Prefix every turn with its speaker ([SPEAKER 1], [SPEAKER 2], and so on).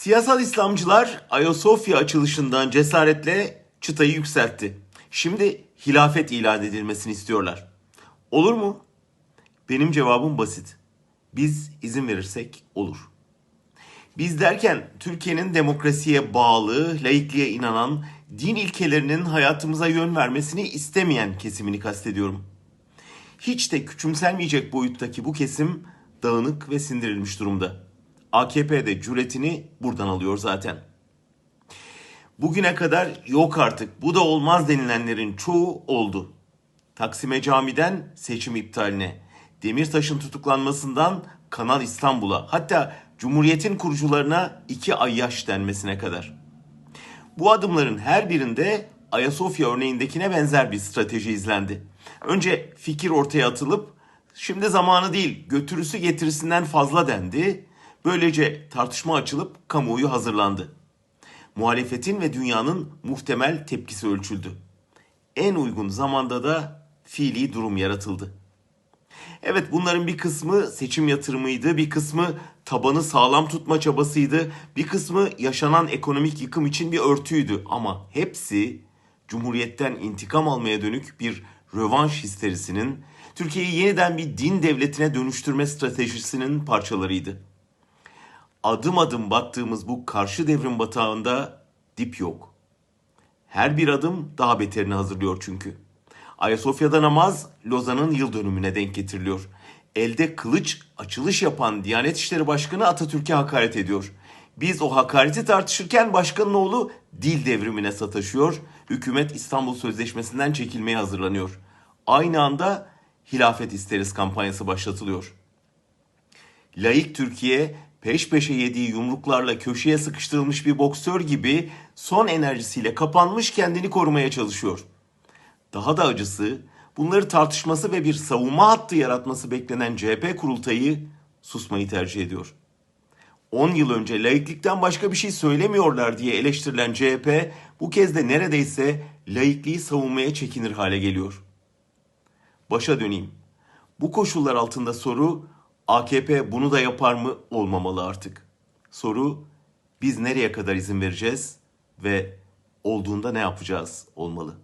[SPEAKER 1] Siyasal İslamcılar Ayasofya açılışından cesaretle çıtayı yükseltti. Şimdi hilafet ilan edilmesini istiyorlar. Olur mu? Benim cevabım basit. Biz izin verirsek olur. Biz derken Türkiye'nin demokrasiye bağlı, laikliğe inanan, din ilkelerinin hayatımıza yön vermesini istemeyen kesimini kastediyorum. Hiç de küçümsenmeyecek boyuttaki bu kesim dağınık ve sindirilmiş durumda. AKP de cüretini buradan alıyor zaten. Bugüne kadar yok artık bu da olmaz denilenlerin çoğu oldu. Taksim'e camiden seçim iptaline, Demirtaş'ın tutuklanmasından Kanal İstanbul'a, hatta Cumhuriyet'in kurucularına iki ay yaş denmesine kadar. Bu adımların her birinde Ayasofya örneğindekine benzer bir strateji izlendi. Önce fikir ortaya atılıp şimdi zamanı değil götürüsü getirisinden fazla dendi. Böylece tartışma açılıp kamuoyu hazırlandı. Muhalefetin ve dünyanın muhtemel tepkisi ölçüldü. En uygun zamanda da fiili durum yaratıldı. Evet bunların bir kısmı seçim yatırımıydı, bir kısmı tabanı sağlam tutma çabasıydı, bir kısmı yaşanan ekonomik yıkım için bir örtüydü ama hepsi Cumhuriyet'ten intikam almaya dönük bir rövanş histerisinin, Türkiye'yi yeniden bir din devletine dönüştürme stratejisinin parçalarıydı. Adım adım battığımız bu karşı devrim batağında dip yok. Her bir adım daha beterini hazırlıyor çünkü. Ayasofya'da namaz Lozan'ın yıl dönümüne denk getiriliyor. Elde kılıç açılış yapan Diyanet İşleri Başkanı Atatürk'e hakaret ediyor. Biz o hakareti tartışırken başkanın oğlu dil devrimine sataşıyor. Hükümet İstanbul Sözleşmesi'nden çekilmeye hazırlanıyor. Aynı anda hilafet isteriz kampanyası başlatılıyor. Laik Türkiye peş peşe yediği yumruklarla köşeye sıkıştırılmış bir boksör gibi son enerjisiyle kapanmış kendini korumaya çalışıyor. Daha da acısı bunları tartışması ve bir savunma hattı yaratması beklenen CHP kurultayı susmayı tercih ediyor. 10 yıl önce laiklikten başka bir şey söylemiyorlar diye eleştirilen CHP bu kez de neredeyse laikliği savunmaya çekinir hale geliyor. Başa döneyim. Bu koşullar altında soru AKP bunu da yapar mı olmamalı artık. Soru biz nereye kadar izin vereceğiz ve olduğunda ne yapacağız olmalı.